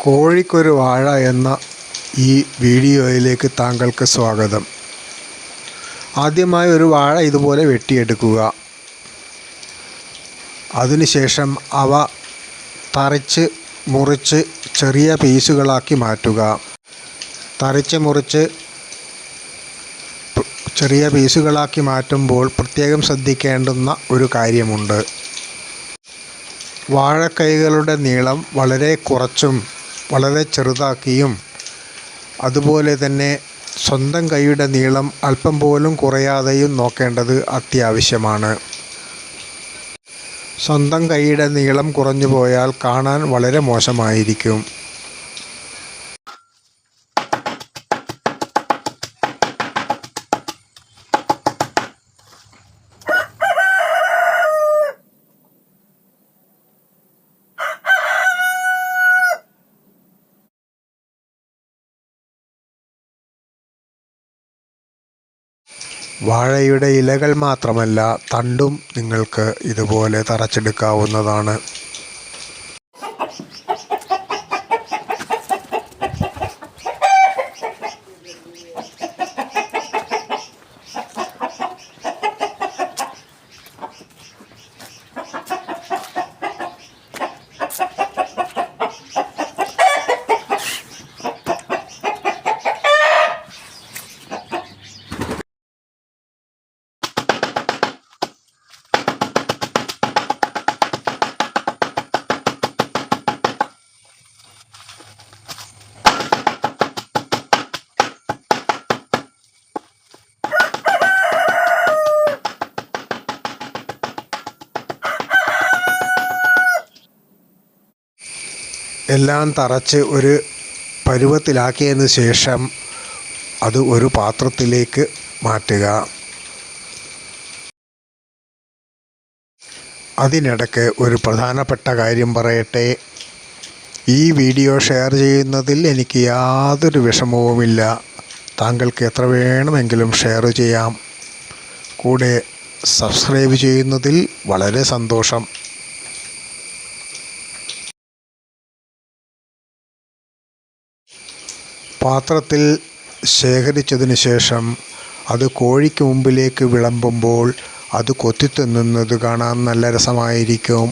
കോഴിക്കൊരു വാഴ എന്ന ഈ വീഡിയോയിലേക്ക് താങ്കൾക്ക് സ്വാഗതം. ആദ്യമായി ഒരു വാഴ ഇതുപോലെ വെട്ടിയെടുക്കുക. അതിനുശേഷം അവ തറിച്ച് മുറിച്ച് ചെറിയ പീസുകളാക്കി മാറ്റുക. തറിച്ച് മുറിച്ച് ചെറിയ പീസുകളാക്കി മാറ്റുമ്പോൾ പ്രത്യേകം ശ്രദ്ധിക്കേണ്ടുന്ന ഒരു കാര്യമുണ്ട്. വാഴക്കൈകളുടെ നീളം വളരെ കുറച്ചും വളരെ ചെറുതാക്കിയും അതുപോലെ തന്നെ സ്വന്തം കൈയുടെ നീളം അല്പം പോലും കുറയാതെയും നോക്കേണ്ടത് അത്യാവശ്യമാണ്. സ്വന്തം കൈയുടെ നീളം കുറഞ്ഞു പോയാൽ കാണാൻ വളരെ മോശമായിരിക്കും. വാഴയുടെ ഇലകൾ മാത്രമല്ല തണ്ടും നിങ്ങൾക്ക് ഇതുപോലെ തറച്ചെടുക്കാവുന്നതാണ്. എല്ലാം തറച്ച് ഒരു പരുവത്തിലാക്കിയതിന് ശേഷം അത് ഒരു പാത്രത്തിലേക്ക് മാറ്റുക. അതിനിടയ്ക്ക് ഒരു പ്രധാനപ്പെട്ട കാര്യം പറയട്ടെ. ഈ വീഡിയോ ഷെയർ ചെയ്യുന്നതിൽ എനിക്ക് യാതൊരു വിഷമവുമില്ല. താങ്കൾക്ക് എത്ര വേണമെങ്കിലും ഷെയർ ചെയ്യാം. കൂടെ സബ്സ്ക്രൈബ് ചെയ്യുന്നതിൽ വളരെ സന്തോഷം. പാത്രത്തിൽ ശേഖരിച്ചതിന് ശേഷം അത് കോഴിക്ക് മുമ്പിലേക്ക് വിളമ്പുമ്പോൾ അത് കൊത്തിത്തിന്നുന്നത് കാണാൻ നല്ല രസമായിരിക്കും.